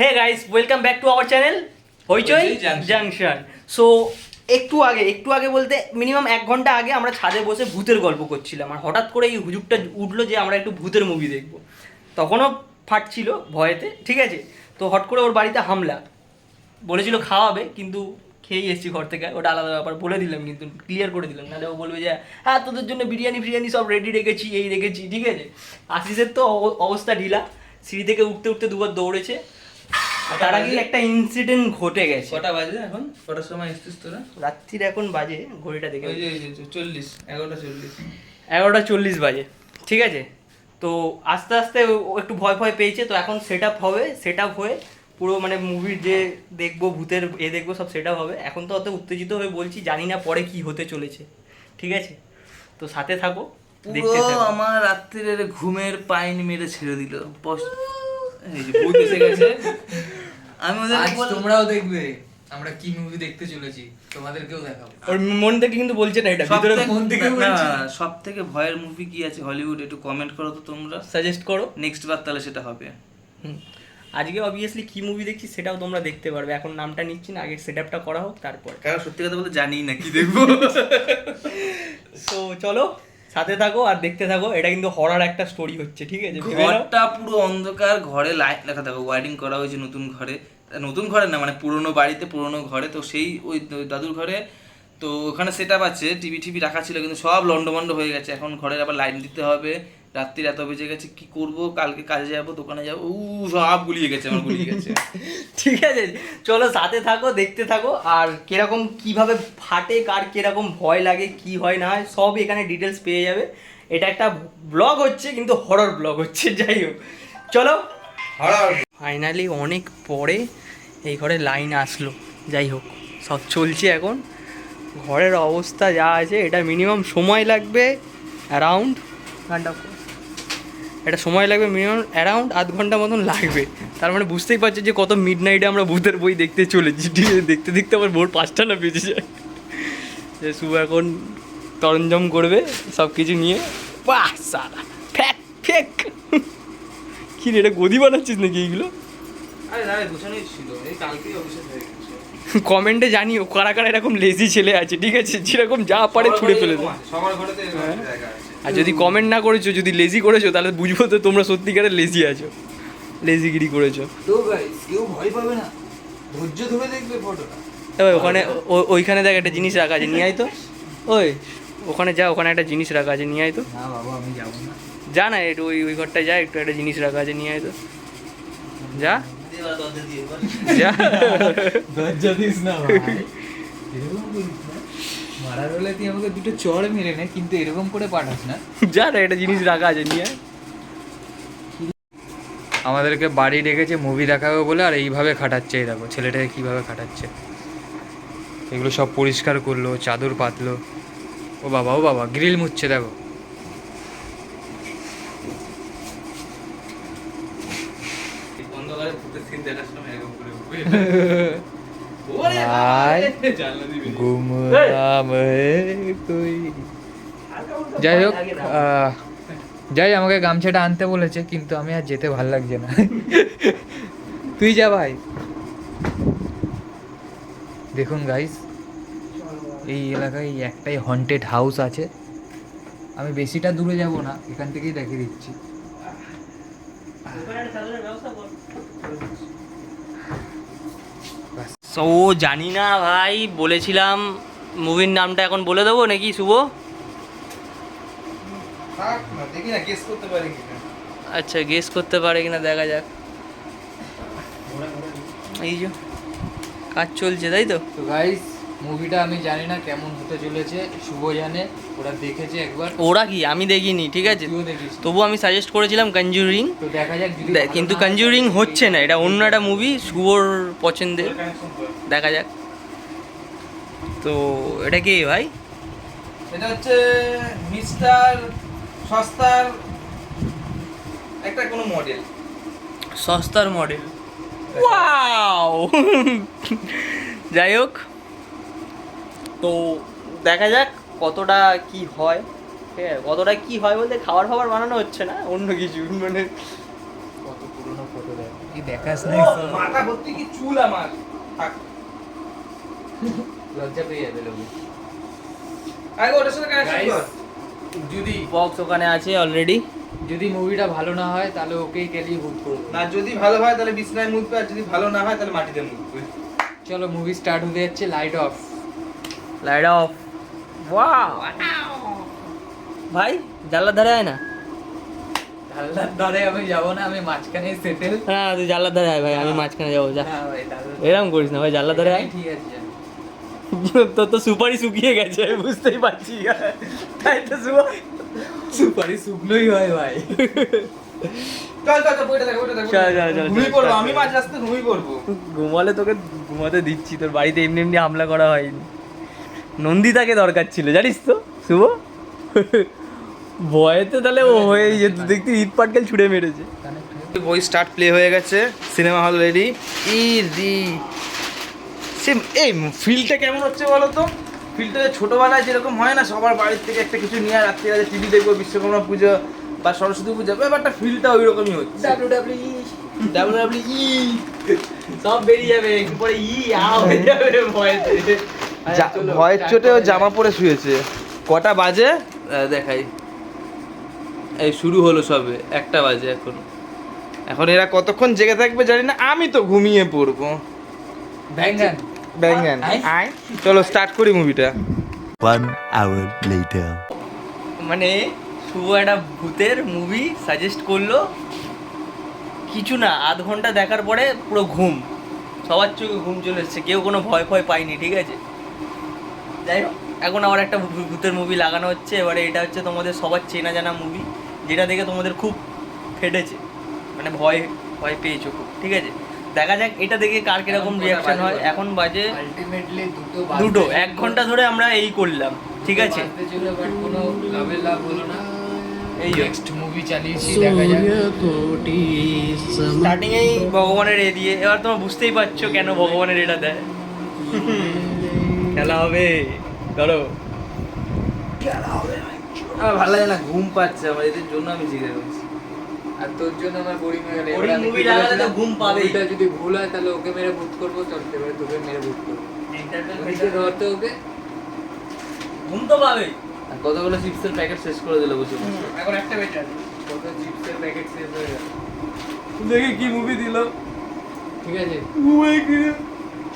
Hey guys welcome back to our channel Hoichoi. Junction so একটু আগে একটু আগে বলতে মিনিমাম এক ঘণ্টা আগে আমরা ছাদে বসে ভূতের গল্প করছিলাম। আর হঠাৎ করে এই হুজুকটা উঠল যে আমরা একটু ভূতের মুভি দেখব। তখনও ফাটছিল ভয়েতে ঠিক আছে? তো হট করে ওর বাড়িতে হামলা। বলেছিল খাওয়াবে কিন্তু খেয়েই এসেছি ঘর থেকে। ওটা আলাদা ব্যাপার বলে দিলাম কিন্তু ক্লিয়ার করে দিলাম। নাহলে ও বলবে যে হ্যাঁ তোদের জন্য বিরিয়ানি ফিরিয়ানি সব রেডি রেখেছি এই রেখেছি। ঠিক আছে? আশিসের তো অব- অবস্থা ঢিলা। সিঁড়ি থেকে উঠতে উঠতে দুবার দৌড়েছে। তার আগে একটা ইনসিডেন্ট ঘটে গেছে। কটা বাজে এখন? কটার সময় এসছিস তোরা? রাত্রির এখন বাজে ঘড়িটা দেখে ওই যে চল্লিশ এগারোটা চল্লিশ। এগারোটা চল্লিশ বাজে ঠিক আছে? তো আস্তে আস্তে একটু ভয় ভয় পেয়েছে তো এখন সেট আপ হবে সেট আপ হয়ে পুরো মানে মুভির যে দেখব ভূতের এ দেখব সব সেট আপ হবে। এখন তো অত উত্তেজিত হয়ে বলছি জানি না পরে কি হতে চলেছে ঠিক আছে? তো সাথে থাকো দেখতে পুরো আমার রাত্রির ঘুমের পাইন মেরে ছেড়ে দিল। এই যে ভূত এসে গেছে। আমি ওদের আজ তোমরাও দেখবে আমরা কি মুভি দেখতে চলেছি তোমাদেরকেও দেখাবো। ওর মন থেকে কিন্তু বলছে না এটা ভিতরে মন থেকে বলছি। সব থেকে ভয়ের মুভি কি আছে হলিউড একটু কমেন্ট করো তো তোমরা। সাজেস্ট করো। নেক্সট বার তাহলে সেটা হবে। হুম। আজকে অবভিয়াসলি কি মুভি দেখছি সেটাও তোমরা দেখতে পারবে। এখন নামটা নিচ্ছি না আগে সেট আপটা করা হোক তারপর। কারণ সত্যি কথা বলতে জানি না কি দেখব। তো চলো। সাথে থাকো আর দেখতে থাকো, এটা কিন্তু হরার একটা স্টোরি হচ্ছে, ঠিক আছে? ঘরটা পুরো অন্ধকার, ঘরে লাইট লেখা থাকো ওয়ারিং করা হয়েছে নতুন ঘরে। নতুন ঘরে না মানে পুরোনো বাড়িতে, পুরোনো ঘরে, তো সেই ওই দাদুর ঘরে। তো ওখানে সেট আছে টিভি টিভি রাখা ছিল, কিন্তু সব লন্ডমন্ড হয়ে গেছে। এখন ঘরের আবার লাইট দিতে হবে রাত্রির এত বেজে গেছে কি করব? কালকে কাজে যাব দোকানে যাব। উ সব গুলিয়ে গেছে আমার গুলিয়ে গেছে। ঠিক আছে চলো সাথে থাকো দেখতে থাকো। আর কীরকম কীভাবে ফাটে কার কীরকম ভয় লাগে কি হয় না হয় সব এখানে ডিটেলস পেয়ে যাবে। এটা একটা ব্লগ হচ্ছে কিন্তু হরর ব্লগ হচ্ছে যাই হোক। চলো। হরর ফাইনালি অনেক পরে এই ঘরে লাইন আসলো। যাই হোক সব চলছে এখন। ঘরের অবস্থা যা আছে এটা মিনিমাম সময় লাগবে অ্যারাউন্ড এটা সময় লাগবে মিনিমাম অ্যারাউন্ড আধ ঘণ্টা মতন লাগবে। তার মানে বুঝতেই পারছ যে কত মিড নাইটে আমরা ভূতের বই দেখতে চলেছি। ঠিক আছে দেখতে দেখতে আবার ভোর পাঁচটা না বেজে যায়। যে শুভ এখন তরঞ্জম করবে সব কিছু নিয়ে। বাহ সালা ফ্যাক ফেক। কি রে এটা গদি বানাচ্ছিস নাকি এইগুলো? কমেন্টে জানিও কারা কারা এরকম লেজি ছেলে আছে ঠিক আছে? যেরকম যা পারে ছুঁড়ে ফেলে দেয়। সবার ঘরে তো। জায়গা আছে। আর যদি কমেন্ট না করেছ যদি লেজি করেছ তাহলে বুঝব তো তোমরা সত্যিকারের লেজি আছো। লেজিগিরি করেছ। তো গাইস কেউ ভয় পাবে না। ধৈর্য ধরে দেখবে ফটোটা ওখানে ওইখানে দেখ একটা জিনিস রাখা আছে নিয়ে আয় তো। ওই ওখানে যা ওখানে একটা জিনিস রাখা আছে নিয়ে আয় তো। না বাবা আমি যাব না। যা না একটু ওই ওই ঘরটায় যা একটু একটা জিনিস রাখা আছে নিয়ে আয় তো। যা। দরজা যা। লজ্জা দিস না ভাই। এরকম করিস না। মারার হলে তুই আমাকে দুটো চড় মেরে নে কিন্তু এরকম করে পাঠাস না। যা না একটা জিনিস রাখা আছে নিয়ে আমাদেরকে বাড়ি ডেকেছে মুভি দেখাবে বলে আর এইভাবে খাটাচ্ছে এই দেখো ছেলেটাকে কীভাবে খাটাচ্ছে। এগুলো সব পরিষ্কার করল চাদর পাতলো। ও বাবা ও বাবা গ্রিল মুচ্ছে দেখো। অন্ধকারে ভূতের সিন দেখার সময় এরকম করে উঠবে। ভাই জানলা দিবে গুমরাম কই যাই হোক যাই, আমাকে গামছাটা আনতে বলেছে, কিন্তু আমি আর যেতে ভালো লাগছে না। তুই যা ভাই। দেখুন গাইস এই এলাকায় একটাই হন্টেড হাউস আছে। আমি বেশিটা দূরে যাব না, এখান থেকেই দেখিয়ে দিচ্ছি। সো জানি না ভাই বলেছিলাম মুভির নামটা এখন বলে দেবো নাকি শুভ? আচ্ছা গেস করতে পারে কিনা দেখা যাক। এই যে কাজ চলছে তাই তো? তো গাইস মুভিটা আমি জানি না কেমন হতে চলেছে শুভ জানে ওরা দেখেছে একবার। ওরা কি? আমি দেখিনি ঠিক আছে? তবু আমি সাজেস্ট করেছিলাম কনজুরিং তো দেখা যাক যদি কিন্তু কনজুরিং হচ্ছে না এটা অন্য একটা মুভি শুভর পছন্দের। দেখা যাক। তো এটা কি ভাই? এটা হচ্ছে মিস্টার সস্তার একটা কোনো মডেল সস্তার মডেল ওয়াও যাই হোক তো দেখা যাক কতটা কি হয়। ঠিক আছে কতটা কি হয় বলতে খাবার ফাবার বানানো হচ্ছে না অন্য কিছু মানে। কত পুরনো ফটো দেখ এই দেখাস ও, মাথা ভর্তি কি চুল আমার। লজ্জা পেয়ে যাবে লোকে। আগে ওটার সাথে কানেকশন কর। যদি বক্স ওখানে আছে অলরেডি যদি মুভিটা ভালো না হয় তাহলে ওকেই কেলি বুক করব না যদি ভালো হয় তাহলে বিছনায় মুতবে আর যদি ভালো না হয় তাহলে মাটিতে মুতবে চলো মুভি স্টার্ট হতে যাচ্ছে light off light off wow ভাই জানলার ধারে আয় না। ধাল্লার ধরে আমি যাব না আমি মাঝখানে সেটেল না তুই জানলার ধারে আয় ভাই আমি মাঝখানে যাব যা। ধাল্লার এরকম করিস না ভাই জানলার ধারে আয়। ঠিক আছে। তোর তো সুপারি শুকিয়ে গেছে বুঝতেই পারছি। তাই তো সুপারি শুকনোই হয় ভাই। ঘুমালে তোকে ঘুমাতে দিচ্ছি তোর বাড়িতে এমনি এমনি হামলা করা হয়নি। নন্দিতাকে দরকার ছিল জানিস তো শুভ? ভয়েতে তাহলে ও হয়ে যেত দেখতে ইট পাটকেল ছুড়ে মেরেছে। বই স্টার্ট প্লে হয়ে গেছে সিনেমা হল রেডি ই রি সে এই ফিলটা কেমন হচ্ছে বলো তো? ফিলটা ছোটোবেলায় যেরকম হয় না সবার বাড়ির থেকে একটা কিছু নিয়ে রাত্রি রাতে টিভি দেখব বিশ্বকর্মা পুজো বা সরস্বতী পুজো ব্যাপারটা ফিলটা ওই রকমই হচ্ছে ডাব্লিউডাব্লিউ ডাব্লিউডাব্লিউ সব বেরিয়ে যাবে একটু পরে ই আ হয়ে যাবে ভয়েতে। ভয়ের চোটে ও জামা পরে শুয়েছে। কটা বাজে? দেখাই। এই শুরু হলো সবে একটা বাজে এখন। এখন এরা কতক্ষণ জেগে থাকবে জানি না আমি তো ঘুমিয়ে পড়ব। ব্যাঙ্গান। ব্যাঙ্গান। আয়। চলো স্টার্ট করি মুভিটা One hour later. মানে শুভ একটা ভূতের মুভি সাজেস্ট করল। কিছু না আধ ঘণ্টা দেখার পরে পুরো ঘুম। সবার চোখে ঘুম চলে এসছে কেউ কোনো ভয় ভয় পায়নি ঠিক আছে? যাই হোক এখন আবার একটা ভূতের মুভি লাগানো হচ্ছে। এবারে এটা হচ্ছে তোমাদের সবার চেনা জানা মুভি যেটা দেখে তোমাদের খুব ফেটেছে। মানে ভয় ভয় পেয়েছ খুব ঠিক আছে? দেখা যাক এটা দেখে কার কীরকম রিয়াকশন হয়। এখন বাজে আলটিমেটলি দুটো দুটো এক ঘণ্টা ধরে আমরা এই করলাম ঠিক আছে? কোনো লাভের লাভ হলো না। এই নেক্সট মুভি চালিয়েছি দেখা যাক। স্টার্টিং এই ভগবানের এ দিয়ে এবার তোমরা বুঝতেই পারছ কেন ভগবানের এটা দেয়। খেলা হবে। ধরো। আমার ভালো লাগে না ঘুম পাচ্ছে আমার এদের জন্য আমি জেগে আর তোর জন্য আমার বোরিং হয়ে গেল। Boring movie লাগালে তো ঘুম পাবেই। এটা যদি ভুল হয় তাহলে ওকে মেরে ভূত করব চলতে পারে তোকে মেরে ভূত করব। ধরতে ওকে। ঘুম তো পাবে আর কতগুলো চিপসের প্যাকেট শেষ করে দিল বসে বসে এখন একটা আছে। কত চিপসের প্যাকেট শেষ হয়ে গেল। দেখি কি মুভি দিল। ঠিক আছে।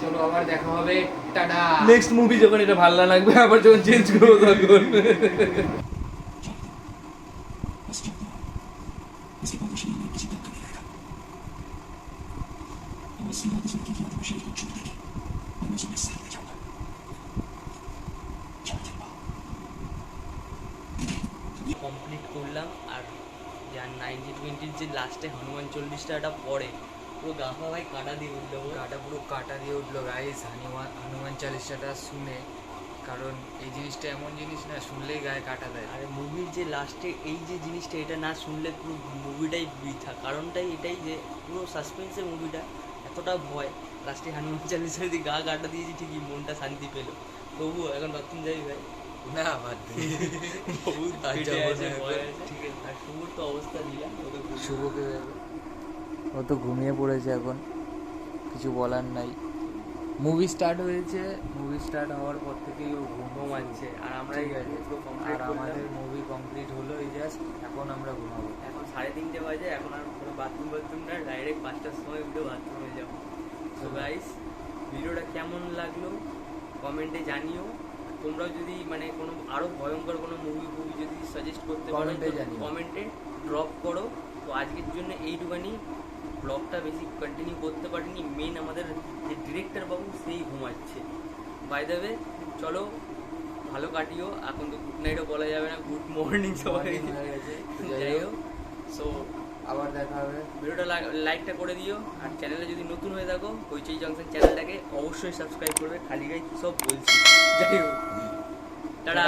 চলো আবার দেখা হবে। টাটা। নেক্সট মুভি যখন এটা ভালো লাগবে আবার যখন চেঞ্জ করব তখন। কমপ্লিট করলাম আর যার নাইনটি টোয়েন্টির যে লাস্টে হনুমান চল্লিশটা পড়ে পুরো গাফা ভাই কাটা দিয়ে উঠল কাটা পুরো কাটা দিয়ে উঠল গাইস হনুমান হনুমান চালিশাটা শুনে কারণ এই জিনিসটা এমন জিনিস না শুনলেই গায়ে কাটা দেয়। আর মুভির যে লাস্টে এই যে জিনিসটা এটা না শুনলে পুরো মুভিটাই বৃথা। কারণটাই এটাই যে পুরো সাসপেন্সের মুভিটা এতটা ভয়। লাস্টে হনুমান চালিশা যদি গা কাটা দিয়েছি ঠিকই মনটা শান্তি পেল। তবুও এখন বাথরুম যাই ভাই। না বাদ। বহুত ঠিক আছে আর শুভর তো অবস্থা দিলাম শুভকে ও তো ঘুমিয়ে পড়েছে এখন। কিছু বলার নাই। মুভি স্টার্ট হয়েছে। মুভি স্টার্ট হওয়ার পর থেকেই ও ঘুম ঘুমাচ্ছে আর আমরা আর আমাদের মুভি কমপ্লিট হলো এই জাস্ট এখন আমরা ঘুমাবো। এখন সাড়ে তিনটে বাজে এখন আর কোনো বাথরুম বাথরুম না ডাইরেক্ট পাঁচটার সময় উঠে বাথরুমে যাব। তো গাইস ভিডিওটা কেমন লাগল? কমেন্টে জানিও। তোমরাও যদি মানে কোনো আরও ভয়ঙ্কর কোনো মুভি ফুভি যদি সাজেস্ট করতে পারো কমেন্টে ড্রপ করো। তো আজকের জন্য এইটুখানি। ব্লগটা বেশি কন্টিনিউ করতে পারিনি মেন আমাদের যে ডিরেক্টর বাবু সেই ঘুমাচ্ছে। বাই দেবে চলো ভালো কাটিও এখন তো গুড নাইটও বলা যাবে না গুড মর্নিং সবাই। যাই হোক, সো আবার দেখা হবে। ভিডিওটা লাইকটা করে দিও আর চ্যানেলে যদি নতুন হয়ে থাকো হইচই জংশন চ্যানেলটাকে অবশ্যই সাবস্ক্রাইব করবে খালি গাই সব বলছি। যাই হোক। টাটা.